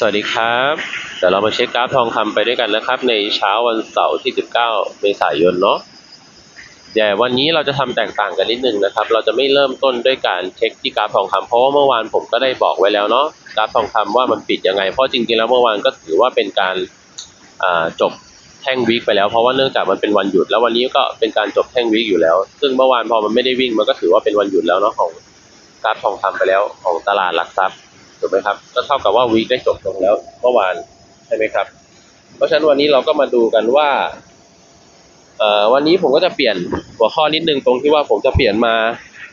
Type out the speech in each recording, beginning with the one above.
สวัสดีครับ เดี๋ยวเรามาเช็คกราฟทองคำไปด้วยกันนะครับ ในเช้าวันเสาร์ที่ 19 เมษายนเนาะแต่วันนี้เราจะทำแตกต่างกันนิดนึงนะครับ เราจะไม่เริ่มต้นด้วยการเช็คที่กราฟทองคำเพราะว่าเมื่อวานผมก็ได้บอกไว้แล้วเนาะกราฟทองคำว่ามันปิดยังไง เพราะจริงๆแล้วเมื่อวานก็ถือว่าเป็นการจบแท่งวิกไปแล้วเพราะว่าเนื่องจากมันเป็นวันหยุด แล้ววันนี้ก็เป็นการจบแท่งวิกอยู่แล้ว ซึ่งเมื่อวานพอมันไม่ได้วิ่งมันก็ถือว่าเป็นวันหยุดแล้วเนาะของกราฟทองคำไปแล้วของตลาดหลักทรัพย์ ถูกไหมครับ ก็เท่ากับว่าวีคได้จบลงแล้วเมื่อวานใช่ไหมครับ เพราะฉะนั้นวันนี้เราก็มาดูกันว่าเอ่อวันนี้ผมก็จะเปลี่ยนหัวข้อนิดนึงตรงที่ว่าผมจะเปลี่ยนมา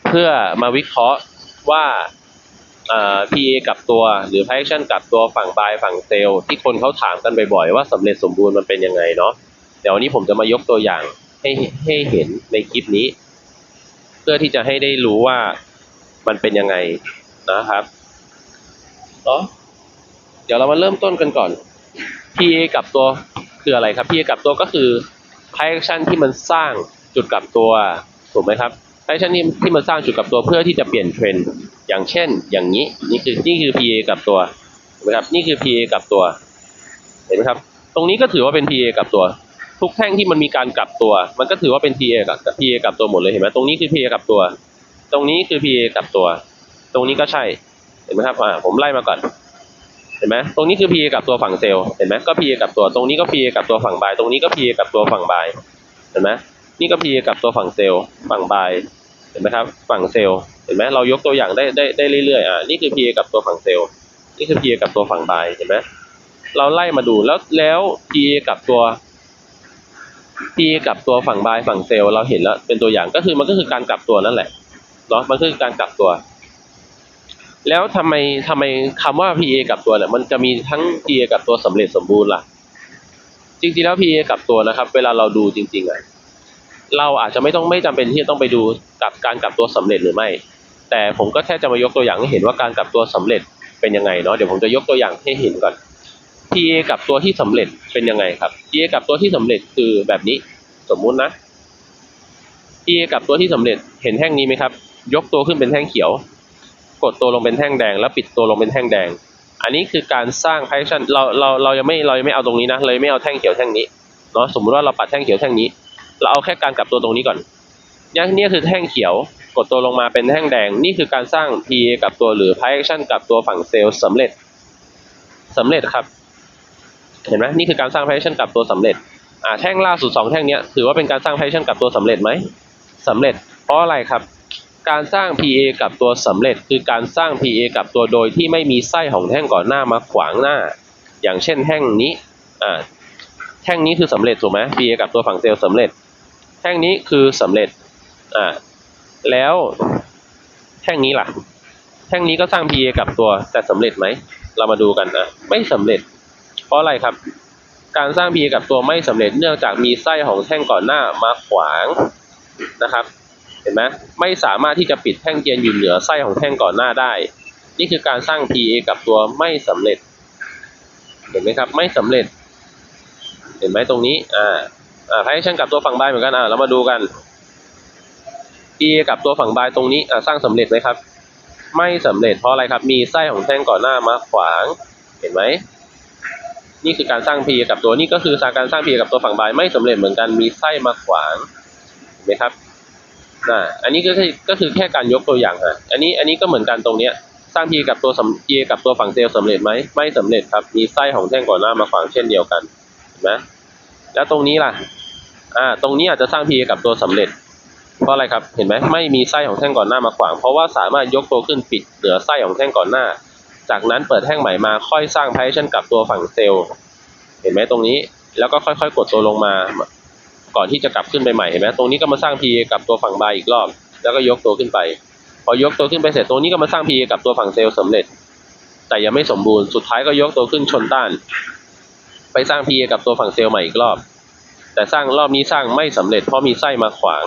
เพื่อมาวิเคราะห์ว่าเอ่อ PA กับตัวหรือ price action กับตัวฝั่ง buy ฝั่งเซลล์ที่คนเขาถามกันบ่อยๆ ว่าสำเร็จสมบูรณ์มันเป็นยังไงเนาะเดี๋ยววันนี้ผมจะมายกตัวอย่างให้ให้เห็นในคลิปนี้ เพื่อที่จะให้ได้รู้ว่ามันเป็นยังไงนะครับ เนาะเดี๋ยวเรามาเริ่มต้นกันก่อน PA กับตัวคืออะไรครับ PA กับตัวก็คือ price action ที่มันสร้างจุดกลับตัวถูกไหมครับ price action ที่ที่มันสร้างจุดกลับตัวเพื่อที่จะเปลี่ยนเทรนด์อย่างเช่น อย่างนี้นี่คือนี่คือ PA กับตัวถูกไหมครับนี่คือ PA กับตัวเห็นไหมครับ ตรงนี้ก็ถือว่าเป็น PA กับตัว ทุกแท่งที่มันมีการกลับตัว มันก็ถือว่าเป็น PA กับ PA กับตัวหมดเลยเห็นไหมตรงนี้คือ PA กับตัว ตรงนี้คือ PA กับตัว ตรงนี้ก็ใช่ เห็นไหมครับอ่าผมไล่มาก่อน เห็นไหมตรงนี้คือ PA กับตัวฝั่งเซลล์เห็นไหมก็ PA กับตัวตรงนี้ก็ PA กับตัวฝั่งบาย ตรงนี้ก็ PA กับตัวฝั่งบายเห็นไหมนี่ก็ PA กับตัวฝั่งเซลล์ฝั่งบายเห็นไหมครับฝั่งเซลล์เห็นไหมเรายกตัวอย่างได้ได้ได้เรื่อยๆอ่านี่คือ PA กับตัวฝั่งเซลล์นี่คือ PA กับตัวฝั่งบายเห็นไหมเราไล่มาดูแล้วแล้ว PA กับตัว PA กับตัวฝั่งบายฝั่งเซลล์เราเห็นแล้วเป็นตัวอย่างก็คือมันก็คือการกลับตัวนั่นแหละเนาะมันคือการกลับตัว แล้วทำไมทำไมคำว่า PA กับตัวเนี่ยมันจะมีทั้ง PA กับตัวสำเร็จสมบูรณ์ล่ะ จริงๆแล้ว PA กับตัวนะครับ เวลาเราดูจริง ๆอะเราอาจจะไม่ต้องไม่จำเป็นที่จะต้องไปดูกับการกลับตัวสำเร็จหรือไม่ แต่ผมก็แค่จะมายกตัวอย่างให้เห็นว่าการกลับตัวสำเร็จเป็นยังไงเนาะเดี๋ยวผมจะยกตัวอย่างให้เห็นก่อน PA กับตัวที่สำเร็จเป็นยังไงครับ PA กับตัวที่สำเร็จคือแบบนี้สมมุตินะ PA กับตัวที่สำเร็จเห็นแท่งนี้ไหมครับ ยกตัวขึ้นเป็นแท่งเขียว กดตัวลงเป็นแท่งแดง แล้วปิดตัวลงเป็นแท่งแดง อันนี้คือการสร้าง passion เราเราเรายังไม่เรายังไม่เอาตรงนี้นะ เลยไม่เอาแท่งเขียวแท่งนี้เนาะสมมุติว่าเราปัดแท่งเขียวแท่งนี้ เราเอาแค่การกลับตัวตรงนี้ก่อนอย่างนี้คือแท่งเขียวกดตัวลงมาเป็นแท่งแดง นี่คือการสร้าง PA กับตัวหรือ price action กับตัวฝั่งเซลล์สำเร็จสำเร็จครับเห็นไหมนี่คือการสร้าง price action กับตัวสำเร็จอ่าแท่งล่าสุดสองแท่งนี้ถือว่าเป็นการสร้าง price action กับตัวสำเร็จไหมสำเร็จเพราะอะไรครับ การสร้าง PA กับตัวสำเร็จ คือการสร้าง PA กับตัวโดยที่ไม่มีไส้ของแท่งก่อนหน้ามาขวางหน้า อย่างเช่นแท่งนี้อ่าแท่งนี้คือสำเร็จถูกไหม PA กับตัวฝั่งเซลล์สำเร็จ แท่งนี้คือสำเร็จอ่าแล้วแท่งนี้ล่ะ แท่งนี้ก็สร้าง PA กับตัวแต่สำเร็จไหม เรามาดูกันอะไม่สำเร็จ เพราะอะไรครับ การสร้าง PA กับตัวไม่สำเร็จเนื่องจากมีไส้ของแท่งก่อนหน้ามาขวางนะครับ เห็นไหมไม่สามารถที่จะปิดแท่งเทียนอยู่เหนือไส้ของแท่งก่อนหน้าได้ นี่คือการสร้าง PA กับตัวไม่สำเร็จ เห็นไหมครับ ไม่สำเร็จ เห็นไหมตรงนี้ อ่า อ่าให้ช่างกับตัวฝั่งบายเหมือนกัน อ่าเรามาดูกัน PA กับตัวฝั่งบายตรงนี้ อ่าสร้างสำเร็จไหมครับ ไม่สำเร็จเพราะอะไรครับ มีไส้ของแท่งก่อนหน้ามาขวาง เห็นไหมนี่คือการสร้าง PA กับตัวนี่ก็คือการสร้าง PA กับตัวฝั่งบายไม่สำเร็จเหมือนกัน มีไส้มาขวาง เห็นไหมครับ อ่าอันนี้ก็คือก็คือแค่การยกตัวอย่างฮะอันนี้อันนี้ก็เหมือนกันตรงเนี้ยสร้าง P กับตัวสำ P กับตัวฝั่งเซลล์สำเร็จไหมไม่สำเร็จครับมีไส้ของแท่งก่อนหน้ามาขวางเช่นเดียวกันเห็นไหมแล้วตรงนี้ล่ะอ่าตรงนี้อาจจะสร้าง P กับตัวสำเร็จเพราะอะไรครับเห็นไหมไม่มีไส้ของแท่งก่อนหน้ามาขวาง เพราะว่าสามารถยกตัวขึ้นปิดเหนือไส้ของแท่งก่อนหน้า จากนั้นเปิดแท่งใหม่มาค่อยสร้าง partition กับตัวฝั่งเซลล์ เห็นไหมตรงนี้ แล้วก็ค่อยๆ กดตัวลงมา ก่อนที่จะกลับขึ้นไปใหม่เห็นไหมตรงนี้ก็มาสร้าง PA กับตัวฝั่งบายอีกรอบ แล้วก็ยกตัวขึ้นไป พอยกตัวขึ้นไปเสร็จตรงนี้ก็มาสร้าง PA กับตัวฝั่งเซลล์สำเร็จ แต่ยังไม่สมบูรณ์สุดท้ายก็ยกตัวขึ้นชนต้าน ไปสร้าง PA กับตัวฝั่งเซลล์ใหม่อีกรอบ แต่สร้างรอบนี้สร้างไม่สำเร็จเพราะมีไส้มาขวาง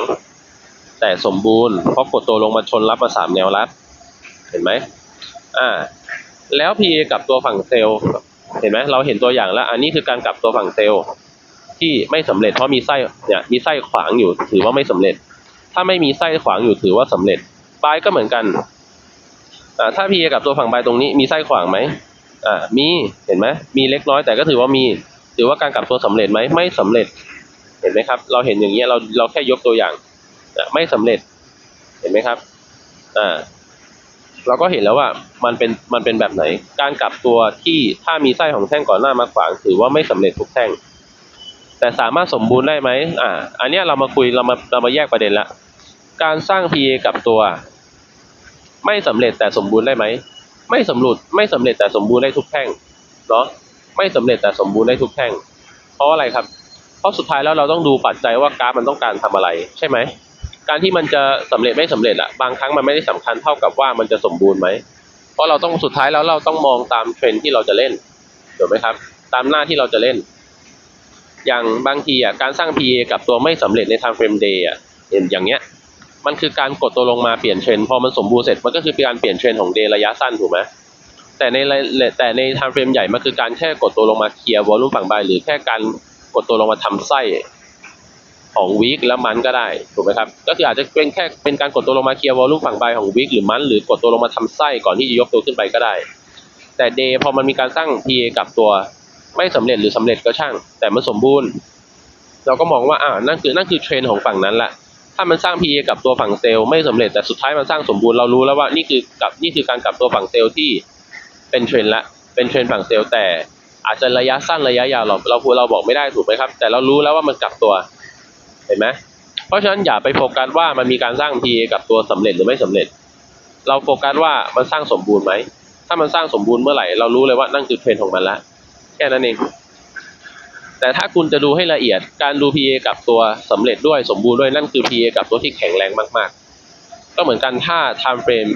แต่สมบูรณ์เพราะกดตัวลงมาชนรับมาสามแนวรับ เห็นไหมอ่าแล้ว PA กับตัวฝั่งเซลล์เห็นไหมเราเห็นตัวอย่างแล้ว อันนี้คือการกลับตัวฝั่งเซลล์ ที่ไม่สำเร็จเพราะมีไส้เนี่ยมีไส้ขวางอยู่ถือว่าไม่สำเร็จ ถ้าไม่มีไส้ขวางอยู่ถือว่าสำเร็จบายก็เหมือนกันอ่าถ้าพีกับตัวฝั่งบายตรงนี้มีไส้ขวางไหมอ่ามีเห็นไหมมีเล็กน้อยแต่ก็ถือว่ามีถือว่าการกลับตัวสำเร็จไหมไม่สำเร็จเห็นไหมครับ เราเห็นอย่างเงี้ยเราเราแค่ยกตัวอย่างไม่สำเร็จเห็นไหมครับอ่าเราก็เห็นแล้วว่ามันเป็นมันเป็นแบบไหน การกลับตัวที่ถ้ามีไส้ของแท่งก่อนหน้ามาขวางถือว่าไม่สำเร็จทุกแท่ง แต่สามารถสมบูรณ์ได้ไหมอ่า อันเนี้ยเรามาคุยเรามาเรามาแยกประเด็นละ การสร้าง PA กับตัว ไม่สำเร็จแต่สมบูรณ์ได้ไหม ไม่สำรุดไม่สำเร็จแต่สมบูรณ์ได้ทุกแท่ง เนาะ ไม่สำเร็จแต่สมบูรณ์ได้ทุกแท่ง เพราะอะไรครับ เพราะสุดท้ายแล้วเราต้องดูปัจจัยว่ากราฟมันต้องการทำอะไร ใช่ไหม การที่มันจะสำเร็จไม่สำเร็จอะบางครั้งมันไม่ได้สำคัญเท่ากับว่ามันจะสมบูรณ์ไหม เพราะเราต้องสุดท้ายแล้วเราต้องมองตามเทรนที่เราจะเล่นถูกไหมครับ ตามหน้าที่เราจะเล่น อย่างบางทีอะการสร้าง PA กับตัวไม่สำเร็จใน time frame day อะอย่างอย่างเงี้ย มันคือการกดตัวลงมาเปลี่ยนเทรนพอมันสมบูรณ์เสร็จมันก็คือการเปลี่ยนเทรนของ day ระยะสั้นถูกไหมแต่ในแต่ใน time frame ใหญ่มันคือการแค่กดตัวลงมาเคลียร์วอลุ่มฝั่งบายหรือแค่การกดตัวลงมาทำไส้ของวีคแล้วมันก็ได้ถูกไหมครับก็คืออาจจะเป็นแค่เป็นการกดตัวลงมาเคลียร์วอลุ่มฝั่งบายของวีคหรือมันหรือกดตัวลงมาทำไส้ก่อนที่จะยกตัวขึ้นไปก็ได้ แต่ day พอมันมีการสร้าง PA กับตัว ไม่สำเร็จหรือสำเร็จก็ช่าง แต่มันสมบูรณ์ เราก็มองว่าอ่านั่นคือนั่นคือเทรนของฝั่งนั้นแหละถ้ามันสร้าง PA กับตัวฝั่งเซลล์ไม่สำเร็จแต่สุดท้ายมันสร้างสมบูรณ์เรารู้แล้วว่านี่คือกับนี่คือการกลับตัวฝั่งเซลล์ที่เป็นเทรนละเป็นเทรนฝั่งเซลล์แต่อาจจะระยะสั้นระยะยาวเราเราเราบอกไม่ได้ถูกไหมครับ แต่เรารู้แล้วว่ามันกลับตัวเห็นไหมเพราะฉะนั้นอย่าไปโฟกัสว่ามันมีการสร้าง PA กับตัวสำเร็จหรือไม่สำเร็จ เราโฟกัสว่ามันสร้างสมบูรณ์ไหมถ้ามันสร้างสมบูรณ์เมื่อไหร่เรารู้เลยว่านั่นคือเทรนของมันละ แค่นั้นเอง แต่ถ้าคุณจะดูให้ละเอียดการดู PA กับตัวสำเร็จด้วยสมบูรณ์ด้วยนั่นคือ PA กับตัวที่แข็งแรงมากๆ ก็เหมือนกันถ้า time frame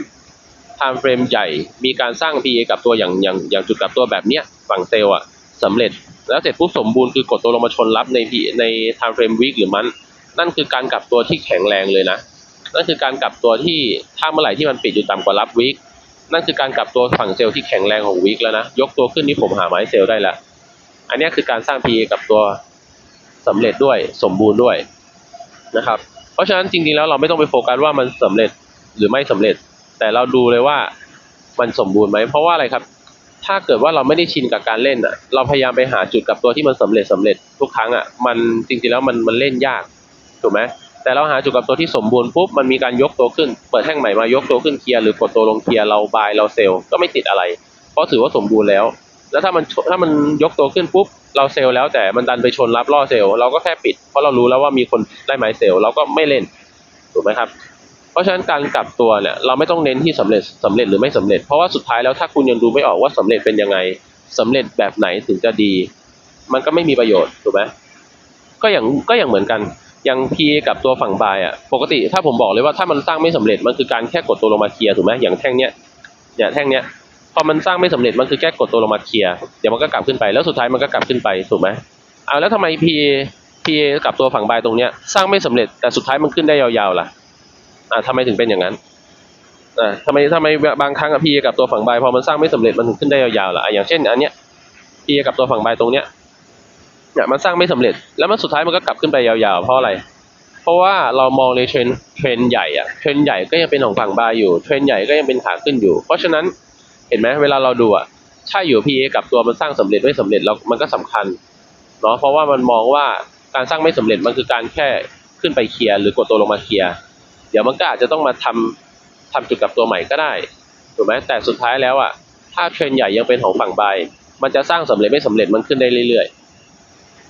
time frame ใหญ่มีการสร้าง PA กับตัวอย่างอย่างอย่างจุดกับตัวแบบเนี้ยฝั่งเซลล์อะสำเร็จ แล้วเสร็จปุ๊บสมบูรณ์คือกดตัวลงมาชนรับในใน time frame week หรือมันนั่นคือการกลับตัวที่แข็งแรงเลยนะ นั่นคือการกลับตัวที่ถ้าเมื่อไหร่ที่มันปิดอยู่ต่ำกว่ารับวีค นั่นคือการกลับตัวฝั่งเซลล์ที่แข็งแรงของวีคแล้วนะ ยกตัวขึ้นนี่ผมหาไม้เซลล์ได้ล้วอันนี้คือการสร้าง PA กับตัวสำเร็จด้วยสมบูรณ์ด้วยนะครับ เพราะฉะนั้นจริงๆแล้วเราไม่ต้องไปโฟกัสว่ามันสำเร็จหรือไม่สำเร็จ แต่เราดูเลยว่ามันสมบูรณ์ไหมเพราะว่าอะไรครับ ถ้าเกิดว่าเราไม่ได้ชินกับการเล่นอะ เราพยายามไปหาจุดกับตัวที่มันสำเร็จสำเร็จทุกครั้งอะ มันจริงๆแล้วมันมันเล่นยากถูกไหม แต่เราหาจุดกับตัวที่สมบูรณ์ปุ๊บมันมีการยกตัวขึ้น เปิดแท่งใหม่มายกตัวขึ้นเคลียร์หรือกดตัวลงเคลียร์เราบายเราเซลล์ก็ไม่ติดอะไร เพราะถือว่าสมบูรณ์แล้ว แล้วถ้ามันถ้ามันยกตัวขึ้นปุ๊บเราเซลแล้วแต่มันดันไปชนรับล่อเซลเราก็แค่ปิด เพราะเรารู้แล้วว่ามีคนได้ไม้เซลเราก็ไม่เล่นถูกไหมครับเพราะฉะนั้นการกลับตัวเนี่ยเราไม่ต้องเน้นที่สำเร็จสำเร็จหรือไม่สำเร็จ เพราะว่าสุดท้ายแล้วถ้าคุณยังดูไม่ออกว่าสำเร็จเป็นยังไงสำเร็จแบบไหนถึงจะดี มันก็ไม่มีประโยชน์ถูกไหมก็อย่างก็อย่างเหมือนกัน อย่าง P กับตัวฝั่งบายอะปกติถ้าผมบอกเลยว่าถ้ามันสร้างไม่สำเร็จมันคือการแค่กดตัวลงมาเคลียร์ถูกไหมอย่างแท่งเนี้ยเนี่ยแท่งเนี้ยพอมันสร้างไม่สำเร็จมันคือแค่กดตัวลงมาเคลียร์เดี๋ยวมันก็กลับขึ้นไปแล้วสุดท้ายมันก็กลับขึ้นไปถูกไหมเอาแล้วทำไม PA PA กับตัวฝั่งบายตรงเนี้ยสร้างไม่สำเร็จแต่สุดท้ายมันขึ้นได้ยาวๆล่ะอ่าทำไมถึงเป็นอย่างนั้นอ่าทำไมทำไมบางครั้งอะ PA กับตัวฝั่งบายพอมันสร้างไม่สำเร็จมันถึงขึ้นได้ยาวๆล่ะอะอย่างเช่นอันเนี้ย PA กับตัวฝั่งบายตรงเนี้ย เนี่ยมันสร้างไม่สำเร็จ แล้วมันสุดท้ายมันก็กลับขึ้นไปยาวๆ เพราะอะไร เพราะว่าเรามองในเทรนเทรนใหญ่อะเทรนใหญ่ก็ยังเป็นของฝั่งบายอยู่เทรนใหญ่ก็ยังเป็นขาขึ้นอยู่ เพราะฉะนั้นเห็นไหมเวลาเราดูอะถ้าอยู่ PA กับตัวมันสร้างสำเร็จไม่สำเร็จเรามันก็สำคัญเนาะเพราะว่ามันมองว่าการสร้างไม่สำเร็จมันคือการแค่ขึ้นไปเคลียร์หรือกดตัวลงมาเคลียร์เดี๋ยวมันก็อาจจะต้องมาทำทำจุดกับตัวใหม่ก็ได้ถูกไหมแต่สุดท้ายแล้วอะถ้าเทรนใหญ่ยังเป็นของฝั่งบายมันจะสร้างสำเร็จไม่สำเร็จมันขึ้นได้เรื่อยๆ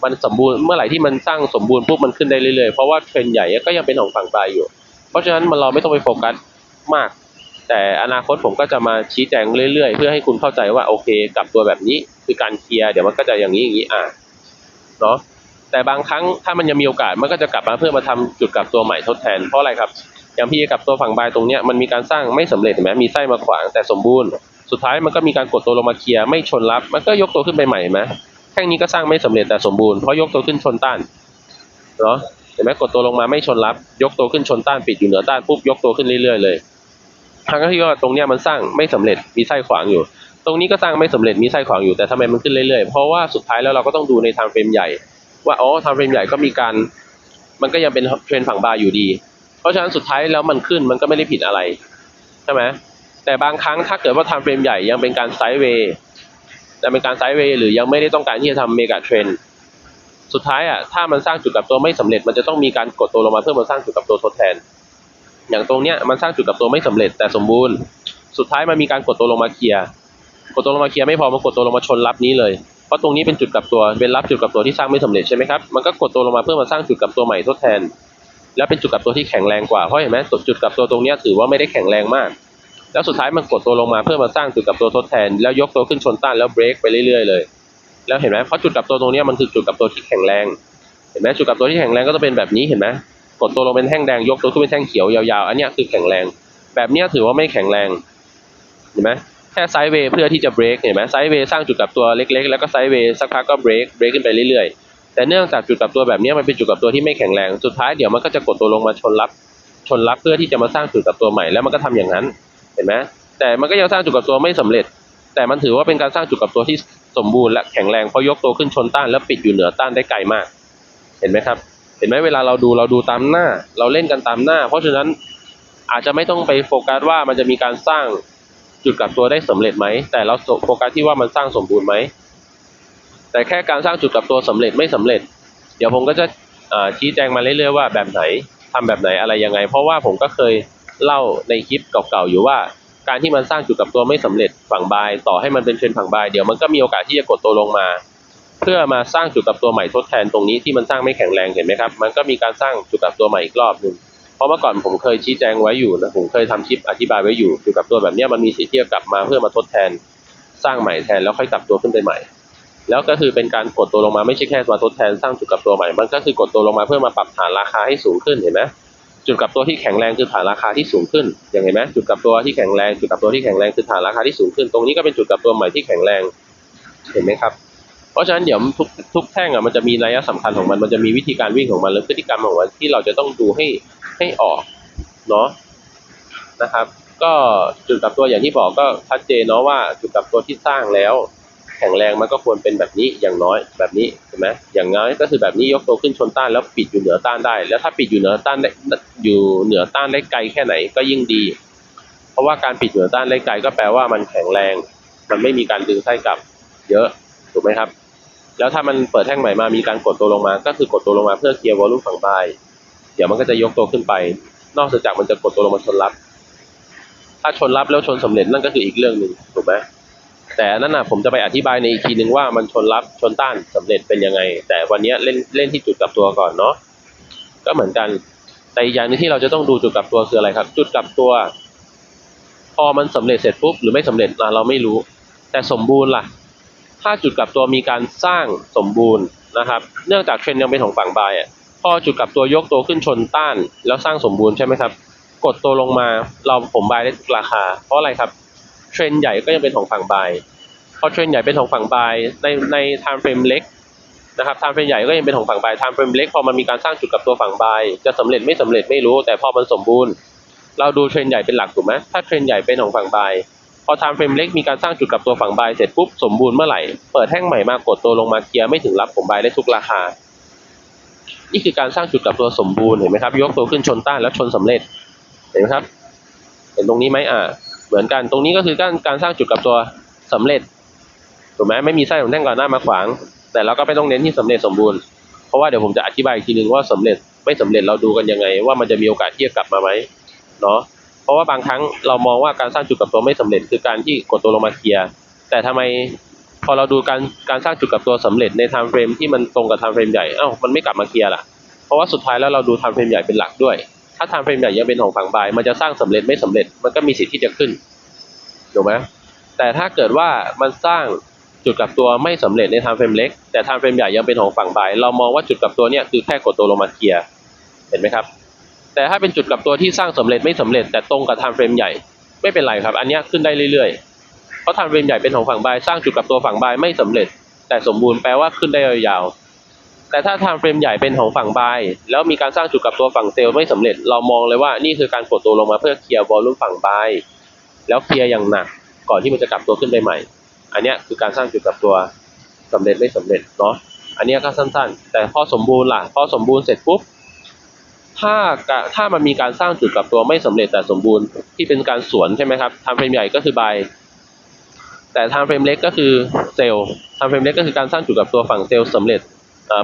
มันสมบูรณ์เมื่อไหร่ที่มันสร้างสมบูรณ์ปุ๊บมันขึ้นได้เรื่อยๆ เพราะว่าเทรนใหญ่ก็ยังเป็นของฝั่งบายอยู่ เพราะฉะนั้นมันเราไม่ต้องไปโฟกัสมาก แต่อนาคตผมก็จะมาชี้แจงเรื่อยๆ เพื่อให้คุณเข้าใจว่าโอเคกลับตัวแบบนี้คือการเคลียร์เดี๋ยวมันก็จะอย่างนี้อย่างนี้อะเนาะแต่บางครั้งถ้ามันยังมีโอกาสมันก็จะกลับมาเพื่อมาทำจุดกลับตัวใหม่ทดแทนเพราะอะไรครับอย่างพี่กลับตัวฝั่งบายตรงเนี้ยมันมีการสร้างไม่สำเร็จเห็นไหมมีไส้มาขวางแต่สมบูรณ์ สุดท้ายมันก็มีการกดตัวลงมาเคลียร์ไม่ชนรับ มันก็ยกตัวขึ้นไปใหม่เห็นไหม แท่งนี้ก็สร้างไม่สำเร็จแต่สมบูรณ์เพราะยกตัวขึ้นชนต้านเนาะเห็นไหมกดตัวลงมาไม่ชนรับ ยกตัวขึ้นชนต้านปิดอยู่เหนือต้านปุ๊บยกตัวขึ้นเรื่อยๆเลยทั้งที่ว่าตรงเนี้ยมันสร้างไม่สำเร็จมีไส้ขวางอยู่ ตรงนี้ก็สร้างไม่สำเร็จมีไส้ขวางอยู่แต่ทำไมมันขึ้นเรื่อยๆเพราะว่าสุดท้ายแล้วเราก็ต้องดูในทางเฟรมใหญ่ ว่าอ๋อทางเฟรมใหญ่ก็มีการ มันก็ยังเป็นเทรนฝั่งบาร์อยู่ดี เพราะฉะนั้นสุดท้ายแล้วมันขึ้นมันก็ไม่ได้ผิดอะไรใช่ไหมแต่บางครั้งถ้าเกิดว่าทางเฟรมใหญ่ยังเป็นการไซด์เวย์ แต่เป็นการไซด์เวย์หรือยังไม่ได้ต้องการที่จะทำเมกะเทรนสุดท้ายอะถ้ามันสร้างจุดกลับตัวไม่สำเร็จ มันจะต้องมีการกดตัวลงมาเพื่อมาสร้างจุดกลับตัวทดแทน อย่างตรงเนี้ยมันสร้างจุดกลับตัวไม่สำเร็จแต่สมบูรณ์ สุดท้ายมันมีการกดตัวลงมาเคลียร์กดตัวลงมาเคลียร์ไม่พอมันกดตัวลงมาชนรับนี้เลยเพราะตรงนี้เป็นจุดกลับตัวเป็นรับจุดกลับตัวที่สร้างไม่สำเร็จใช่ไหมครับมันก็กดตัวลงมาเพื่อมาสร้างจุดกลับตัวใหม่ทดแทน แล้วเป็นจุดกลับตัวที่แข็งแรงกว่าเพราะเห็นไหมจุดกลับตัวตรงเนี้ถือว่าไม่ได้แข็งแรงมาก แล้วสุดท้ายมันกดตัวลงมาเพื่อมาสร้างจุดกลับตัวทดแทน แล้วยกตัวขึ้นชนต้านแล้วเบรกไปเรื่อยๆเลย แล้วเห็นไหมเพราะจุดกลับตัวตรงนี้มันคือจุดกลับตัวที่แข็งแรง เห็นไหมจุดกลับตัวที่แข็งแรงก็จะเป็นแบบนี้เห็นไหมกดตัวลงเป็นแท่งแดงยกตัวขึ้นเป็นแท่งเขียวยาวๆ อันนี้คือแข็งแรง แบบนี้ถือว่าไม่แข็งแรง เห็นไหมแค่ไซด์เวย์เพื่อที่จะเบรกเห็นไหมไซด์เวย์สร้างจุดกลับตัวเล็กๆ แล้วก็ไซด์เวย์สักพักก็เบรกเบรกขึ้นไปเรื่อยๆ แต่เนื่องจากจุดกลับตัวแบบนี้มันเป็นจุดกลับตัวที่ไม่แข็งแรง สุดท้ายเดี๋ยวมันก็จะกดตัวลงมาชนรับ ชนรับเพื่อที่จะมาสร้างจุดกลับตัวใหม่ แล้วมันก็ทำอย่างนั้น เห็นไหมแต่มันก็ยังสร้างจุดกลับตัวไม่สำเร็จ แต่มันถือว่าเป็นการสร้างจุดกลับตัวที่สมบูรณ์และแข็งแรงเพราะยกตัวขึ้นชนต้านแล้วปิดอยู่เหนือต้านได้ไกลมาก เห็นไหมครับ เห็นไหมเวลาเราดูเราดูตามหน้า เราเล่นกันตามหน้า เพราะฉะนั้นอาจจะไม่ต้องไปโฟกัสว่ามันจะมีการสร้างจุดกลับตัวได้สำเร็จไหม แต่เราโฟกัสที่ว่ามันสร้างสมบูรณ์ไหม แต่แค่การสร้างจุดกลับตัวสำเร็จไม่สำเร็จ เดี๋ยวผมก็จะชี้แจงมาเรื่อยๆว่าแบบไหนทำแบบไหนอะไรยังไง เพราะว่าผมก็เคย เล่าในคลิปเก่าๆอยู่ว่า การที่มันสร้างจุดกับตัวไม่สำเร็จฝั่งบายต่อให้มันเป็นเทรนฝั่งบายเดี๋ยวมันก็มีโอกาสที่จะกดตัวลงมา เพื่อมาสร้างจุดกับตัวใหม่ทดแทนตรงนี้ที่มันสร้างไม่แข็งแรงเห็นไหมครับมันก็มีการสร้างจุดกับตัวใหม่อีกรอบหนึ่งเพราะเมื่อก่อนผมเคยชี้แจงไว้อยู่นะผมเคยทำคลิปอธิบายไว้อยู่จุดกับตัวแบบนี้มันมีสิทธิ์ที่จะกลับมาเพื่อมาทดแทน สร้างใหม่แทนแล้วค่อยกลับตัวขึ้นไปใหม่แล้วก็คือเป็นการกดตัวลงมาไม่ใช่แค่มาทดแทนสร้างจุดกับตัวใหม่ มันก็คือกดตัวลงมาเพื่อมาปรับฐานราคาให้สูงขึ้นเห็นไหม จุดกลับตัวที่แข็งแรงคือฐานราคาที่สูงขึ้นอย่างเห็นไหมจุดกลับตัวที่แข็งแรงจุดกลับตัวที่แข็งแรงคือฐานราคาที่สูงขึ้น ตรงนี้ก็เป็นจุดกลับตัวใหม่ที่แข็งแรงเห็นไหมครับ เพราะฉะนั้นเดี๋ยวทุกทุกแท่งอะมันจะมีนัยะสำคัญของมันมันจะมีวิธีการวิ่งของมันและพฤติกรรมของมันที่เราจะต้องดูให้ให้ออกเนาะนะครับ ก็จุดกลับตัวอย่างที่บอกก็ชัดเจนเนาะว่าจุดกลับตัวที่สร้างแล้ว ข็งแรงมันก็ควรเป็นแบบนี้อย่างน้อยแบบนี้เห็นไหมอย่างน้อยก็คือแบบนี้ยกตัวขึ้นชนต้านแล้วปิดอยู่เหนือต้านได้ แล้วถ้าปิดอยู่เหนือต้านได้อยู่เหนือต้านได้ไกลแค่ไหนก็ยิ่งดี เพราะว่าการปิดเหนือต้านได้ไกลก็แปลว่ามันแข็งแรง มันไม่มีการดึงไส้กลับเยอะถูกไหมครับ แล้วถ้ามันเปิดแท่งใหม่มามีการกดตัวลงมา ก็คือกดตัวลงมาเพื่อเคลียร์วอลลุ่มฝั่งบายเดี๋ยวมันก็จะยกตัวขึ้นไป นอกจากมันจะกดตัวลงมาชนรับ ถ้าชนรับแล้วชนสำเร็จนั่นก็คืออีกเรื่องหนึ่งถูกไหม แต่นั่นนะผมจะไปอธิบายในอีกทีหนึ่งว่ามันชนรับชนต้านสำเร็จเป็นยังไง แต่วันนี้เล่นเล่นที่จุดกลับตัวก่อนเนาะก็เหมือนกัน แต่อีกอย่างนึงที่เราจะต้องดูจุดกลับตัวคืออะไรครับ จุดกลับตัว พอมันสำเร็จเสร็จปุ๊บหรือไม่สำเร็จอะเราไม่รู้ แต่สมบูรณ์ล่ะ ถ้าจุดกลับตัวมีการสร้างสมบูรณ์นะครับ เนื่องจากเทรนด์ยังเป็นของฝั่งบายอะพอจุดกลับตัวยกตัวขึ้นชนต้าน แล้วสร้างสมบูรณ์ใช่ไหมครับ กดตัวลงมาเราผมบายได้ทุกราคา เพราะอะไรครับเทรนด์ใหญ่ก็ยังเป็นของฝั่งบาย พอเทรนใหญ่เป็นของฝั่งบายในใน time frame เล็กนะครับ time frame ใหญ่ก็ยังเป็นของฝั่งบาย time frame เล็กพอมันมีการสร้างจุดกับตัวฝั่งบายจะสำเร็จไม่สำเร็จไม่รู้ แต่พอมันสมบูรณ์ เราดูเทรนใหญ่เป็นหลักถูกไหมถ้าเทรนใหญ่เป็นของฝั่งบายพอ time frame เล็กมีการสร้างจุดกับตัวฝั่งบายเสร็จปุ๊บสมบูรณ์เมื่อไหร่เปิดแท่งใหม่มากดตัวลงมาเคลียร์ไม่ถึงรับผมบายได้ทุกราคา นี่คือการสร้างจุดกับตัวสมบูรณ์เห็นไหมครับยกตัวขึ้นชนต้านแล้วชนสำเร็จเห็นไหมครับ เห็นตรงนี้ไหมอ่าเหมือนกันตรงนี้ก็คือการการสร้างจุดกับตัวสำเร็จ ถูกไหมไม่มีไส้ของแท่งก่อนหน้ามาขวาง แต่เราก็ไม่ต้องเน้นที่สำเร็จสมบูรณ์เพราะว่าเดี๋ยวผมจะอธิบายอีกทีนึงว่าสำเร็จไม่สำเร็จเราดูกันยังไง ว่ามันจะมีโอกาสที่จะกลับมาไหมเนาะเพราะว่าบางครั้งเรามองว่าการสร้างจุดกลับตัวไม่สำเร็จคือการที่กดตัวลงมาเคลียร์แต่ทำไมพอเราดูการการสร้างจุดกลับตัวสำเร็จในไทม์เฟรมที่มันตรงกับไทม์เฟรมใหญ่เอ้ามันไม่กลับมาเคลียร์ล่ะเพราะว่าสุดท้ายแล้วเราดูไทม์เฟรมใหญ่เป็นหลักด้วย ถ้าไทม์เฟรมใหญ่ยังเป็นของฝั่งบาย มันจะสร้างสำเร็จไม่สำเร็จมันก็มีสิทธิ์ที่จะขึ้นถูกไหมแต่ถ้าเกิดว่ามันสร้าง จุดกลับตัวไม่สำเร็จในไทม์เฟรมเล็ก แต่ไทม์เฟรมใหญ่ยังเป็นของฝั่งบาย เรามองว่าจุดกลับตัวเนี่ยคือแค่กดตัวลงมาเคลียร์เห็นไหมครับ แต่ถ้าเป็นจุดกลับตัวที่สร้างสำเร็จไม่สำเร็จ แต่ตรงกับไทม์เฟรมใหญ่ไม่เป็นไรครับ อันนี้ขึ้นได้เรื่อยๆเพราะไทม์เฟรมใหญ่เป็นของฝั่งบายสร้างจุดกลับตัวฝั่งบายไม่สำเร็จ แต่สมบูรณ์แปลว่าขึ้นได้ยาวๆแต่ถ้าไทม์เฟรมใหญ่เป็นของฝั่งบายแล้วมีการสร้างจุดกลับตัวฝั่งเซลล์ไม่สำเร็จ เรามองเลยว่านี่คือการกดตัวลงมาเพื่อเคลียร์วอลลุ่มฝั่งบายแล้วเคลียร์อย่างหนักก่อนที่มันจะกลับตัวขึ้นไปใหม่ อันนี้คือการสร้างจุดกลับตัวสำเร็จไม่สำเร็จเนาะอันนี้ก็สั้นๆ แต่พอสมบูรณ์ล่ะพอสมบูรณ์เสร็จปุ๊บถ้าถ้ามันมีการสร้างจุดกลับตัวไม่สำเร็จแต่สมบูรณ์ที่เป็นการสวนใช่ไหมครับทำเฟรมใหญ่ก็คือใบแต่ทม์เฟรมเล็กก็คือเซลล์ทม์เฟรมเล็กก็คือการสร้างจุดกลับตัวฝั่งเซลล์สำเร็จ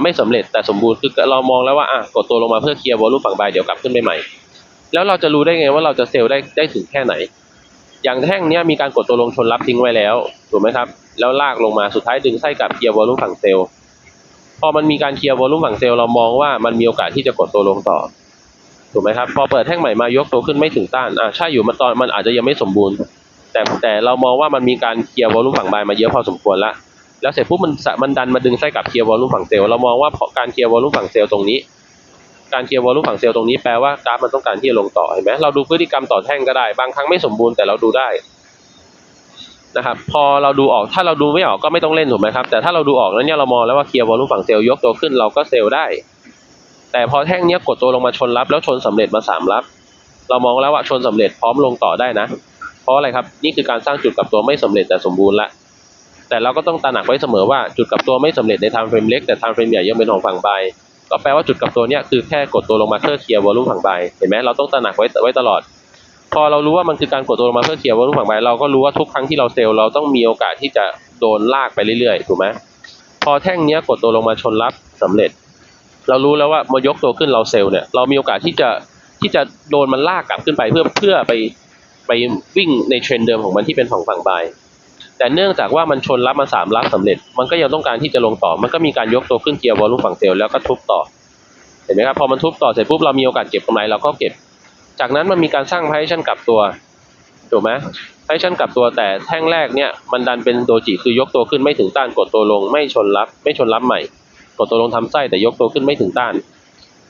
ไม่สำเร็จแต่สมบูรณ์คือเรามองแล้วว่าอะกดตัวลงมาเพื่อเคลียร์วอลลุ่มฝั่งใบเดี๋ยวกลับขึ้นไปใหม่ แล้วเราจะรู้ได้ไงว่าเราจะเซลล์ได้ได้ถึงแค่ไหน อย่างแท่งเนี้ยมีการกดตัวลงชนรับทิ้งไว้แล้วถูกไหมครับ แล้วลากลงมาสุดท้ายดึงไส้กลับเคลียร์วอลลุ่มฝั่งเซลล์พอมันมีการเคลียร์วอลลุ่มฝั่งเซลล์เรามองว่ามันมีโอกาสที่จะกดตัวลงต่อถูกไหมครับพอเปิดแท่งใหม่มายกตัวขึ้นไม่ถึงต้านอ่าใช่อยู่มันตอนมันอาจจะยังไม่สมบูรณ์ แต่แต่เรามองว่ามันมีการเคลียร์วอลลุ่มฝั่งบายมาเยอะพอสมควรล้วแล้วเสร็จปุ๊บมันมันดันมาดึงไส้กลับเคลียร์วอลลุ่มฝั่งเซลล์เรามองว่าเพราะการเคลียร์วอลลุ่มฝั่งเซลล์ตรงนี้ การเคลียร์วอลลุ่มฝั่งเซลล์ตรงนี้แปลว่ากราฟมันต้องการที่จะลงต่อเห็นไหมเราดูพฤติกรรมต่อแท่งก็ได้ บางครั้งไม่สมบูรณ์แต่เราดูได้นะครับพอเราดูออกถ้าเราดูไม่ออกก็ไม่ต้องเล่นถูกไหมครับแต่ถ้าเราดูออกแล้วเนี่ยเรามองแล้วว่าเคลียร์วอลลุ่มฝั่งเซลล์ยกตัวขึ้นเราก็เซลล์ได้ แต่พอแท่งเนี้ยกดตัวลงมาชนรับแล้วชนสำเร็จมาสามรับ เรามองแล้วว่าชนสำเร็จพร้อมลงต่อได้นะ เพราะอะไรครับนี่คือการสร้างจุดกับตัวไม่สำเร็จแต่สมบูรณ์ละแต่เราก็ต้องตระหนักไว้เสมอว่าจุดกับตัวไม่สำเร็จในทม์เฟรมเล็กแต่ทม์เฟรมใหญ่ยังเป็นของฝั่งบาย ก็แปลว่าจุดกลับตัวเนี้ยคือแค่กดตัวลงมาเพื่อเคลียร์วอลลุ่มฝั่งบเห็นไหมเราต้องตระหนักไว้ไว้ตลอด พอเรารู้ว่ามันคือการกดตัวลงมาเพื่อเคลียร์วอลลุ่มฝั่งบเราก็รู้ว่าทุกครั้งที่เราเซลล์เราต้องมีโอกาสที่จะโดนลากไปเรื่อยๆถูกไหมพอแท่งเนี้ยกดตัวลงมาชนรับสำเร็จ เรารู้แล้วว่ามายกตัวขึ้นเราเซลล์เนี่ยเรามีโอกาสที่จะที่จะโดนมันลากกลับขึ้นไปเพื่อเพื่อไปไปวิ่งในเทรนเดิมของมันที่เป็นของฝั่งใบ แต่เนื่องจากว่ามันชนรับมาสามรับสำเร็จ มันก็ยังต้องการที่จะลงต่อ มันก็มีการยกตัวขึ้นเกียร์วอลลุ่มฝั่งเซลล์แล้วก็ทุบต่อ เห็นไหมครับ พอมันทุบต่อเสร็จปุ๊บเรามีโอกาสเก็บกำไรเราก็เก็บ จากนั้นมันมีการสร้างไพชั่นกลับตัว ถูกไหมไพชั่นกลับตัวแต่แท่งแรกเนี่ยมันดันเป็นโดจิคือยกตัวขึ้นไม่ถึงต้านกดตัวลง ไม่ชนรับ ไม่ชนรับใหม่ กดตัวลงทำไส้แต่ยกตัวขึ้นไม่ถึงต้าน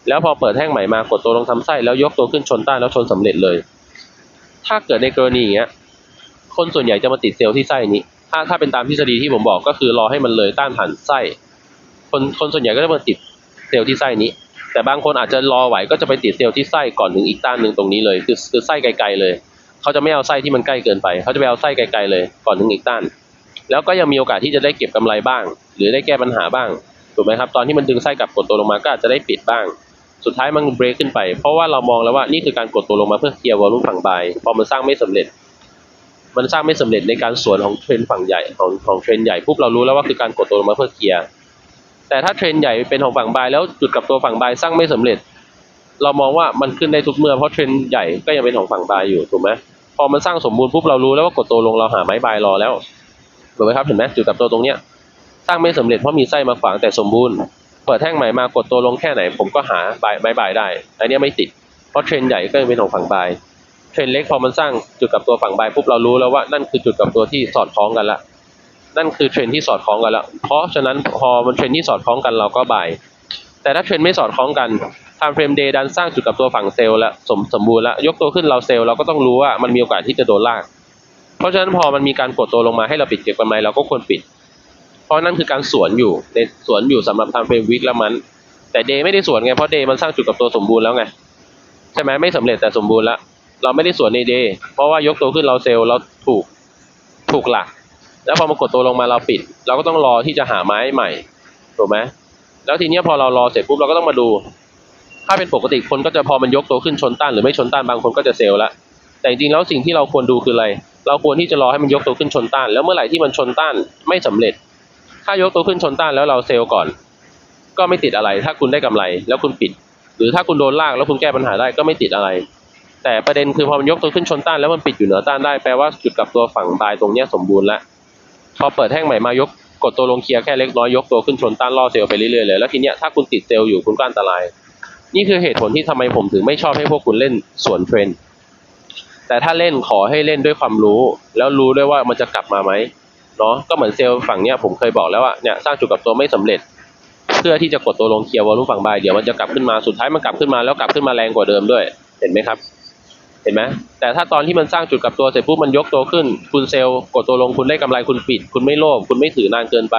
แล้วพอเปิดแท่งใหม่มากดตัวลงทำไส้แล้วยกตัวขึ้นชนต้านแล้วชนสำเร็จเลย ถ้าเกิดในกรณีอย่างเงี้ย คนส่วนใหญ่จะมาติดเซลล์ที่ไส้นี้ ถ้าถ้าเป็นตามทฤษฎีที่ผมบอกก็คือรอให้มันเลยต้านผ่านไส้ คนคนส่วนใหญ่ก็จะมาติดเซลล์ที่ไส้นี้ แต่บางคนอาจจะรอไหวก็จะไปติดเซลล์ที่ไส้ก่อนถึงอีกต้านหนึ่งตรงนี้เลย คือคือไส้ไกลๆเลย เขาจะไม่เอาไส้ที่มันใกล้เกินไป เขาจะไปเอาไส้ไกลๆเลยก่อนถึงอีกต้าน แล้วก็ยังมีโอกาสที่จะได้เก็บกำไรบ้าง หรือได้แก้ปัญหาบ้างถูกไหมครับตอนที่มันดึงไส้กลับกดตัวลงมาก็อาจจะได้ปิดบ้าง สุดท้ายมันเบรกขึ้นไป เพราะว่าเรามองแล้วว่านี่คือการกดตัวลงมาเพื่อเคลียร์วอลลุ่มฝั่งบายพอมันสร้างไม่สำเร็จ มันสร้างไม่สำเร็จในการสวนของเทรนฝั่งใหญ่ของของเทรนใหญ่ปุ๊บเรารู้แล้วว่าคือการกดตัวลงมาเพื่อเคลียร์แต่ถ้าเทรนใหญ่เป็นของฝั่งบายแล้วจุดกับตัวฝั่งบายสร้างไม่สำเร็จ เรามองว่ามันขึ้นได้ทุกเมื่อเพราะเทรนใหญ่ก็ยังเป็นของฝั่งบายอยู่ถูกไหมพอมันสร้างสมบูรณ์ปุ๊บเรารู้แล้วว่ากดตัวลงเราหาไม้บายรอแล้วถูกไหมครับเห็นไหมจุดกับตัวตรงเนี้ยสร้างไม่สำเร็จเพราะมีไส้มาขวางแต่สมบูรณ์เปิดแท่งใหม่มากดตัวลงแค่ไหน ผมก็หาบายไม้บายได้อันเนี้ยไม่ติดเพราะเทรนใหญ่ก็ยังเป็นของฝั่งบายเทรนเล็กพอมันสร้างจุดกับตัวฝั่งบายปุ๊บเรารู้แล้วว่านั่นคือจุดกับตัวที่สอดคล้องกันละนั่นคือเทรนที่สอดคล้องกันแล้วเพราะฉะนั้นพอมันเทรนที่สอดคล้องกันเราก็บายแต่ถ้าเทรนไม่สอดคล้องกันทม์เฟรมเดย์ดันสร้างจุดกับตัวฝั่งเซลล์แล้วสมสมบูรณ์แล้วยกตัวขึ้นเราเซลล์เราก็ต้องรู้ว่ามันมีโอกาสที่จะโดนลาก เพราะฉะนั้นพอมันมีการกดตัวลงมาให้เราปิดเก็บกำไรเราก็ควรปิด เพราะนั่นคือการสวนอยู่ในสวนอยู่สำหรับทม์เฟรมวิกแล้วมัน แต่เดย์ไม่ได้สวนไงเพราะเดย์มันสร้างจุดกับตัวสมบูรณ์แล้วไงใช่ไหมไม่สำเร็จแต่สมบูรณ์แล้ว เราไม่ได้สวนในเดย์เพราะว่ายกตัวขึ้นเราเซลล์เราถูกถูกหลัก แล้วพอมากดตัวลงมาเราปิด เราก็ต้องรอที่จะหาไม้ใหม่ถูกไหมแล้วทีเนี้ยพอเรารอเสร็จปุ๊บเราก็ต้องมาดู ถ้าเป็นปกติคนก็จะพอมันยกตัวขึ้นชนต้านหรือไม่ชนต้านบางคนก็จะเซลล์ละแต่จริงๆแล้วสิ่งที่เราควรดูคืออะไร เราควรที่จะรอให้มันยกตัวขึ้นชนต้าน แล้วเมื่อไหร่ที่มันชนต้านไม่สำเร็จ ถ้ายกตัวขึ้นชนต้านแล้วเราเซลล์ก่อน ก็ไม่ติดอะไร ถ้าคุณได้กำไร แล้วคุณปิด หรือถ้าคุณโดนลากแล้วคุณแก้ปัญหาได้ก็ไม่ติดอะไร แต่ประเด็นคือพอมันยกตัวขึ้นชนต้านแล้วมันปิดอยู่เหนือต้านได้แปลว่าจุดกลับตัวฝั่งบายตรงเนี้ยสมบูรณ์แล้วพอเปิดแท่งใหม่มายกกดตัวลงเคลียร์แค่เล็กน้อยยกตัวขึ้นชนต้านล่อเซลล์ไปเรื่อยๆเลยแล้วทีเนี้ยถ้าคุณติดเซลล์อยู่คุณก็อันตราย นี่คือเหตุผลที่ทำไมผมถึงไม่ชอบให้พวกคุณเล่นสวนเทรนแต่ถ้าเล่นขอให้เล่นด้วยความรู้ แล้วรู้ด้วยว่ามันจะกลับมาไหมเนาะก็เหมือนเซลล์ฝั่งเนี้ยผมเคยบอกแล้วว่าเนี่ยสร้างจุดกลับตัวไม่สำเร็จ เพื่อที่จะกดตัวลงเคลียร์วอลุ่มฝั่งบายเดี๋ยวมันจะกลับขึ้นมาสุดท้ายมันกลับขึ้นมาแล้วกลับขึ้นมาแรงกว่าเดิมด้วย เห็นไหมครับ ห็นไหมแต่ถ้าตอนที่มันสร้างจุดกลับตัวเสร็จปุ๊บมันยกตัวขึ้น คุณเซลล์กดตัวลงคุณได้กำไรคุณปิด คุณไม่โลภคุณไม่ถือนานเกินไป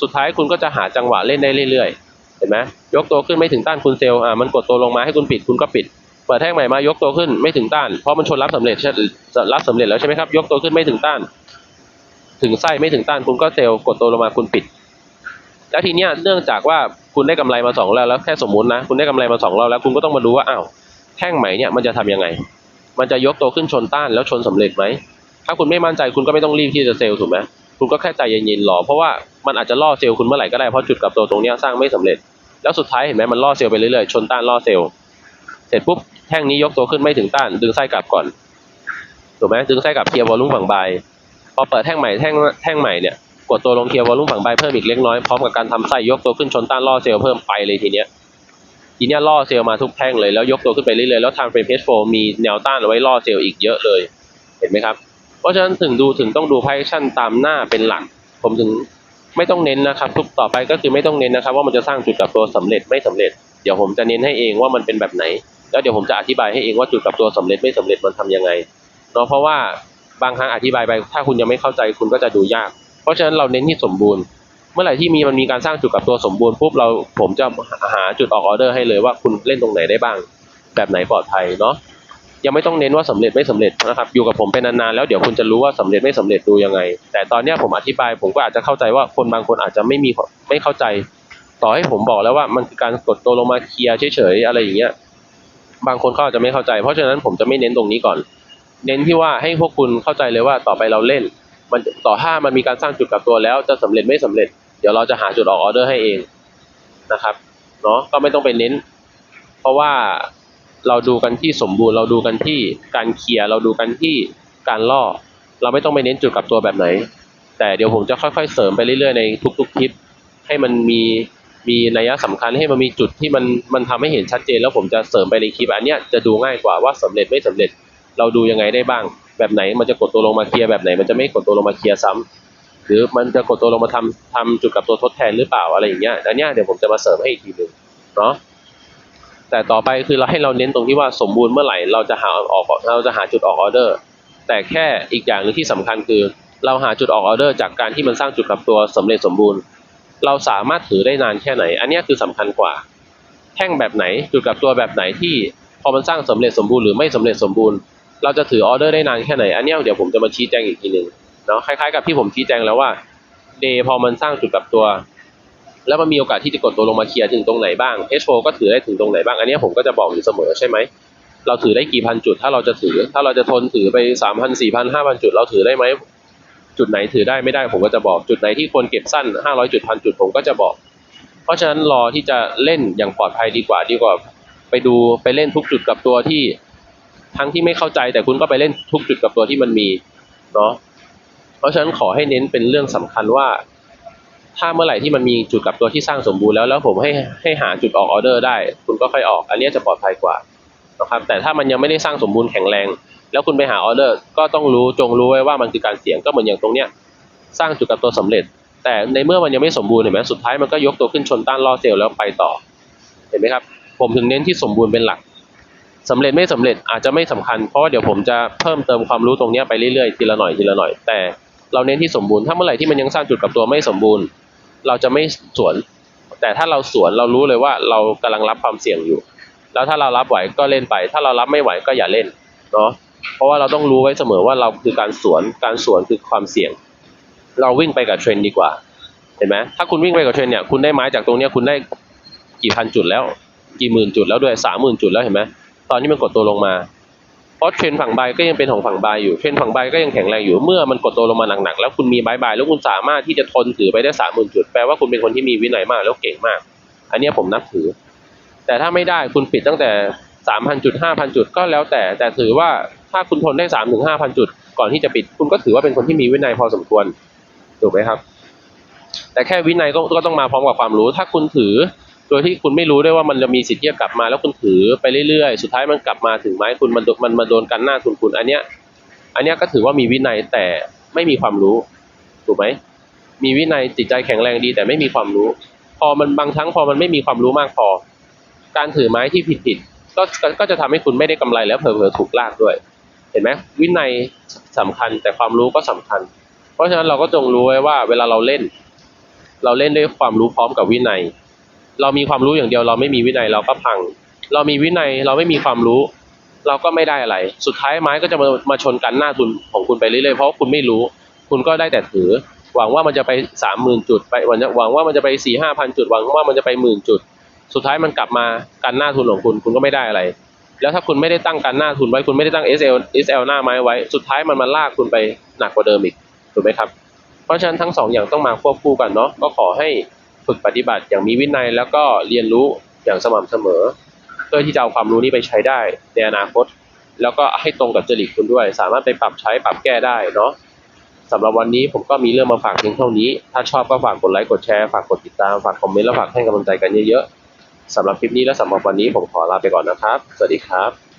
สุดท้ายคุณก็จะหาจังหวะเล่นได้เรื่อยๆ เห็นไหมยกตัวขึ้นไม่ถึงต้านคุณเซลล์อ่ามันกดตัวลงมาให้คุณปิดคุณก็ปิดเปิดแท่งใหม่มายกตัวขึ้นไม่ถึงต้าน เพราะมันชนรับสำเร็จใช่รับสำเร็จแล้วใช่ไหมครับยกตัวขึ้นไม่ถึงต้าน ถึงไส้ไม่ถึงต้านคุณก็เซลล์กดตัวลงมาคุณปิด แล้วทีเนี้ยเนื่องจากว่าคุณได้กำไรมาสองรอบแล้วแค่สมมุตินะ คุณได้กำไรมาสองรอบแล้วคุณก็ต้องมาดูว่าอ้าว แท่งใหม่เนี่ยมันจะทำยังไง มันจะยกตัวขึ้นชนต้านแล้วชนสำเร็จไหม ถ้าคุณไม่มั่นใจคุณก็ไม่ต้องรีบที่จะเซลล์ถูกไหมคุณก็แค่ใจเย็นๆรอเพราะว่ามันอาจจะล่อเซลล์คุณเมื่อไหร่ก็ได้เพราะจุดกลับตัวตรงนี้สร้างไม่สำเร็จ แล้วสุดท้ายเห็นไหมมันล่อเซลล์ไปเรื่อยๆชนต้านล่อเซลล์เสร็จปุ๊บแท่งนี้ยกตัวขึ้นไม่ถึงต้าน ดึงไส้กลับก่อนถูกไหมดึงไส้กลับเคลียร์วอลลุ่มฝั่งบายพอเปิดแท่งใหม่แท่งแท่งใหม่เนี่ยกดตัวลงเคลียร์วอลลุ่มฝั่งบายเพิ่มอีกเล็กน้อยพร้อมกับการทำไส้ยกตัวขึ้นชนต้านล่อเซลล์เพิ่มไปเลยทีเนี้ย ทีนี้ล่อเซลล์มาทุกแท่งเลยแล้วยกตัวขึ้นไปเรื่อยๆแล้วทางเฟรมเพจโฟมีแนวต้านเอาไว้ล่อเซลล์อีกเยอะเลย เห็นไหมครับ เพราะฉะนั้นถึงดูถึงต้องดูไพ่ชั่นตามหน้าเป็นหลัก ผมถึงไม่ต้องเน้นนะครับ ทุกต่อไปก็คือไม่ต้องเน้นนะครับ ว่ามันจะสร้างจุดกลับตัวสำเร็จไม่สำเร็จเดี๋ยวผมจะเน้นให้เองว่ามันเป็นแบบไหน แล้วเดี๋ยวผมจะอธิบายให้เองว่าจุดกลับตัวสำเร็จไม่สำเร็จมันทำยังไงเนาะเพราะว่าบางครั้งอธิบายไปถ้าคุณยังไม่เข้าใจคุณก็จะดูยาก เพราะฉะนั้นเราเน้นที่สมบูรณ์ เมื่อไหร่ที่มีมันมีการสร้างจุดกับตัวสมบูรณ์ปุ๊บเราผมจะหาจุดออกออเดอร์ให้เลยว่าคุณเล่นตรงไหนได้บ้าง แบบไหนปลอดภัยเนาะยังไม่ต้องเน้นว่าสำเร็จไม่สำเร็จนะครับ อยู่กับผมเป็นนานๆแล้วเดี๋ยวคุณจะรู้ว่าสำเร็จไม่สำเร็จดูยังไง แต่ตอนนี้ผมอธิบายผมก็อาจจะเข้าใจว่าคนบางคนอาจจะไม่มีไม่เข้าใจ ต่อให้ผมบอกแล้วว่ามันคือการกดตัวลงมาเคลียร์เฉยๆอะไรอย่างเงี้ยบางคนเขาอาจจะไม่เข้าใจ เพราะฉะนั้นผมจะไม่เน้นตรงนี้ก่อน เน้นที่ว่าให้พวกคุณเข้าใจเลยว่าต่อไปเราเล่น มันต่อถ้ามันมีการสร้างจุดกับตัวแล้วจะสำเร็จไม่สำเร็จ ดี๋ยวเราจะหาจุดออกออเดอร์ให้เองนะครับเนาะก็ไม่ต้องไปเน้น เพราะว่าเราดูกันที่สมบูรณ์ เราดูกันที่การเคลียร์เราดูกันที่การล่อ เราไม่ต้องไปเน้นจุดกลับตัวแบบไหน แต่เดี๋ยวผมจะค่อยๆ เสริมไปเรื่อยๆในทุกๆคลิป ให้มันมีมีนัยสำคัญให้มันมีจุดที่มันมันทำให้เห็นชัดเจน แล้วผมจะเสริมไปในคลิปอันเนี้ยจะดูง่ายกว่าว่าสำเร็จไม่สำเร็จ เราดูยังไงได้บ้าง แบบไหนมันจะกดตัวลงมาเคลียร์แบบไหน มันจะไม่กดตัวลงมาเคลียร์ซ้ำ หรือมันจะกดตัวลงมาทำทำจุดกลับตัวทดแทนหรือเปล่าอะไรอย่างเงี้ยอันเนี้ยเดี๋ยวผมจะมาเสริมให้อีกทีหนึ่งเนาะแต่ต่อไปคือเราให้เราเน้นตรงที่ว่าสมบูรณ์เมื่อไหร่เราจะหาออกเราจะหาจุดออกออเดอร์ แต่แค่อีกอย่างหนึงที่สำคัญคือ เราหาจุดออกออเดอร์จากการที่มันสร้างจุดกลับตัวสำเร็จสมบูรณ์ เราสามารถถือได้นานแค่ไหน อันเนี้ยคือสำคัญกว่า แท่งแบบไหนจุดกลับตัวแบบไหนที่พอมันสร้างสำเร็จสมบูรณ์หรือไม่สำเร็จสมบูรณ์ เราจะถือออเดอร์ได้นานแค่ไหนอันเนี้ยเดี๋ยวผมจะมาชี้แจงอีกทีหนึ่ง เนาะคล้ายๆกับที่ผมชี้แจงแล้วว่าเดย์พอมันสร้างจุดกลับตัว แล้วมันมีโอกาสที่จะกดตัวลงมาเคลียร์ถึงตรงไหนบ้าง H4 ก็ถือได้ถึงตรงไหนบ้าง อันนี้ผมก็จะบอกอยู่เสมอใช่ไหม เราถือได้กี่พันจุด ถ้าเราจะถือ ถ้าเราจะทนถือไปสามพันสี่พันห้าพันจุด เราถือได้ไหม จุดไหนถือได้ไม่ได้ผมก็จะบอก จุดไหนที่ควรเก็บสั้นห้าร้อยจุดพันจุดผมก็จะบอก เพราะฉะนั้นรอที่จะเล่นอย่างปลอดภัยดีกว่าดีกว่า ไปดูไปเล่นทุกจุดกับตัวที่ทั้งที่ไม่เข้าใจแต่คุณก็ไปเล่นทุกจุดกับตัวที่มันมีเนาะ ราะฉะนั้นขอให้เน้นเป็นเรื่องสำคัญว่า ถ้าเมื่อไหร่ที่มันมีจุดกลับตัวที่สร้างสมบูรณ์แล้วแล้วผมให้ให้หาจุดออกออเดอร์ได้ คุณก็ค่อยออก อันนี้จะปลอดภัยกว่านะครับแต่ถ้ามันยังไม่ได้สร้างสมบูรณ์แข็งแรง แล้วคุณไปหาออเดอร์ ก็ต้องรู้จงรู้ไว้ว่ามันคือการเสี่ยงก็เหมือนอย่างตรงเนี้ยสร้างจุดกลับตัวสำเร็จ แต่ในเมื่อมันยังไม่สมบูรณ์เห็นไหมสุดท้ายมันก็ยกตัวขึ้นชนต้านล่อเซลล์แล้วไปต่อเห็นไหมครับผมถึงเน้นที่สมบูรณ์เป็นหลักสำเร็จไม่สำเร็จอาจจะไม่สำคัญเพราะว่าเดี๋ยวผมจะเพิ่มเติมความรู้ตรงนี้ไปเรื่อยๆทีละหน่อยทีละหน่อยแต่ เราเน้นที่สมบูรณ์ถ้าเมื่อไหร่ที่มันยังสร้างจุดกลับตัวไม่สมบูรณ์ เราจะไม่สวน แต่ถ้าเราสวนเรารู้เลยว่าเรากำลังรับความเสี่ยงอยู่ แล้วถ้าเรารับไหวก็เล่นไป ถ้าเรารับไม่ไหวก็อย่าเล่นเนาะเพราะว่าเราต้องรู้ไว้เสมอว่าเราคือการสวนการสวนคือความเสี่ยง เราวิ่งไปกับเทรนด์ดีกว่าเห็นไหมถ้าคุณวิ่งไปกับเทรนด์เนี่ยคุณได้ไม้จากตรงเนี้ยคุณได้กี่พันจุดแล้ว กี่หมื่นจุดแล้วด้วยสามหมื่นจุดแล้วเห็นไหมตอนนี้มันกดตัวลงมา เพราะเทรนฝั่งบายก็ยังเป็นของฝั่งบายอยู่เทรนฝั่งบายก็ยังแข็งแรงอยู่เมื่อมันกดตัวลงมาหนักๆแล้วคุณมีบายบายแล้วคุณสามารถที่จะทนถือไปได้สามหมื่นจุดแปลว่าคุณเป็นคนที่มีวินัยมากแล้วเก่งมาก อันนี้ผมนับถือ แต่ถ้าไม่ได้คุณปิดตั้งแต่สามพันจุดห้าพันจุดก็แล้วแต่ แต่ถือว่าถ้าคุณทนได้สามถึงห้าพันจุด ก่อนที่จะปิด คุณก็ถือว่าเป็นคนที่มีวินัยพอสมควรถูกไหมครับ แต่แค่วินัยก็ต้องมาพร้อมกับความรู้ ถ้าคุณถือ โดยที่คุณไม่รู้ด้วยว่ามันจะมีสิทธิ์ที่จะกลับมาแล้วคุณถือไปเรื่อยๆ สุดท้ายมันกลับมาถึงไม้คุณมันมันมาโดนกันหน้าคุณคุณ อันเนี้ย อันเนี้ยก็ถือว่ามีวินัยแต่ไม่มีความรู้ ถูกไหมมีวินัยจิตใจแข็งแรงดี แต่ไม่มีความรู้ พอมันบางครั้งพอมันไม่มีความรู้มากพอ การถือไม้ที่ผิดผิดๆก็ก็ก็จะทำให้คุณไม่ได้กำไรแล้วเผลอๆถูกลากด้วย เห็นไหมวินัยสำคัญแต่ความรู้ก็สำคัญ เพราะฉะนั้นเราก็จงรู้ไว้ว่าเวลาเราเล่น เราเล่นด้วยความรู้พร้อมกับวินัย เรามีความรู้อย่างเดียว เราไม่มีวินัยเราก็พัง เรามีวินัยเราไม่มีความรู้ เราก็ไม่ได้อะไร สุดท้ายไม้ก็จะมามาชนกันหน้าทุนของคุณไปเรื่อยๆเพราะคุณไม่รู้ คุณก็ได้แต่ถือ หวังว่ามันจะไปสามหมื่นจุดไปหวังว่ามันจะไปสี่ห้าพันจุดหวังว่ามันจะไปหมื่นจุด สุดท้ายมันกลับมากันหน้าทุนของคุณคุณก็ไม่ได้อะไร แล้วถ้าคุณไม่ได้ตั้งการหน้าทุนไว้คุณไม่ได้ตั้ง SL SL หน้าไม้ไว้ สุดท้ายมันมาลากคุณไปหนักกว่าเดิมอีกถูกไหมครับเพราะฉะนั้นทั้งสองอย่างต้องมาควบคู่กันเนาะก็ขอให้ ฝึกปฏิบัติอย่างมีวินัย แล้วก็เรียนรู้อย่างสม่ำเสมอ เพื่อที่จะเอาความรู้นี้ไปใช้ได้ในอนาคต แล้วก็ให้ตรงกับจริตคุณด้วย สามารถไปปรับใช้ปรับแก้ได้เนาะสำหรับวันนี้ผมก็มีเรื่องมาฝากเพียงเท่านี้ ถ้าชอบก็ฝากกดไลค์กดแชร์ฝากกดติดตามฝากคอมเมนต์และฝากให้กำลังใจกันเยอะๆสำหรับคลิปนี้และสำหรับวันนี้ผมขอลาไปก่อนนะครับ สวัสดีครับ